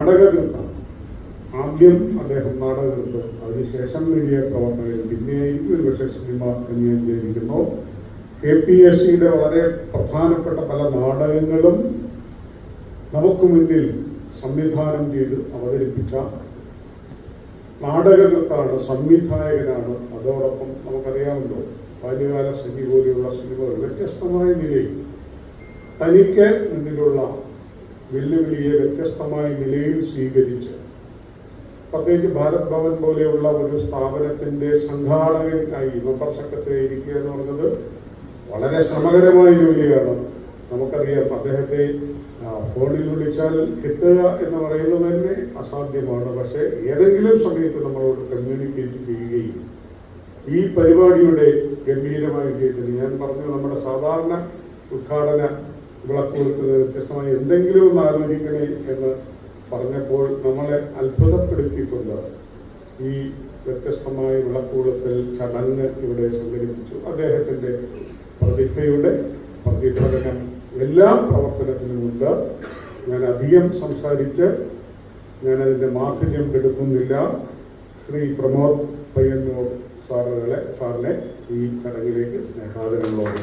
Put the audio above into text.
നാടകകൃത്താണ് ആദ്യം അദ്ദേഹം നാടകകൃത്ത് അതിനുശേഷം മീഡിയ പ്രവർത്തകൻ പിന്നെയും ഒരുപക്ഷെ സിനിമ വിചാരിക്കുന്നു കെ പി എസ് സിയുടെ വളരെ പ്രധാനപ്പെട്ട പല നാടകങ്ങളും നമുക്ക് മുന്നിൽ സംവിധാനം ചെയ്ത് അവതരിപ്പിച്ച നാടകകൃത്താണ് സംവിധായകനാണ്. അതോടൊപ്പം നമുക്കറിയാമല്ലോ ബാല്യകാല സഖി പോലെയുള്ള സിനിമകൾ വ്യത്യസ്തമായ നിലയിൽ തനിക്ക് മുന്നിലുള്ള വെല്ലുവിളിയെ വ്യത്യസ്തമായ നിലയിൽ സ്വീകരിച്ച് പ്രത്യേകിച്ച് ഭാരത് ഭവൻ പോലെയുള്ള ഒരു സ്ഥാപനത്തിന്റെ സംഘാടകനായി മെമ്പർ സെക്രട്ടറി ഇരിക്കുക എന്ന് പറഞ്ഞത് വളരെ ശ്രമകരമായ ജോലിയാണ്. നമുക്കറിയാം അദ്ദേഹത്തെ ഫോണിൽ വിളിച്ചാൽ കിട്ടുക എന്ന് പറയുന്നത് തന്നെ അസാധ്യമാണ്. പക്ഷേ ഏതെങ്കിലും സമയത്ത് നമ്മളോട് കമ്മ്യൂണിക്കേറ്റ് ചെയ്യുകയും ഈ പരിപാടിയുടെ ഗംഭീരമായ വിജയത്തിന് ഞാൻ പറഞ്ഞു നമ്മുടെ സാധാരണ ഉദ്ഘാടന വിളക്കുകൊടുക്കുന്നത് വ്യത്യസ്തമായി എന്തെങ്കിലും ഒന്ന് ആലോചിക്കണേ എന്ന് പറഞ്ഞപ്പോൾ നമ്മളെ അത്ഭുതപ്പെടുത്തിക്കൊണ്ട് ഈ വ്യത്യസ്തമായ വിളക്കൂടത്തിൽ ചടങ്ങ് ഇവിടെ സംഘടിപ്പിച്ചു അദ്ദേഹത്തിന്റെ പ്രതിഭയുടെ പ്രതിഫലനം എല്ലാ പ്രവർത്തനത്തിനുമുണ്ട് ഞാൻ അധികം സംസാരിച്ച് ഞാൻ അതിന്റെ മാധുര്യം കെടുത്തുന്നില്ല ശ്രീ പ്രമോദ് പയ്യന്നൂർ സാറുകളെ സാറിനെ ഈ ചടങ്ങിലേക്ക് സ്നേഹാദരങ്ങളോട്.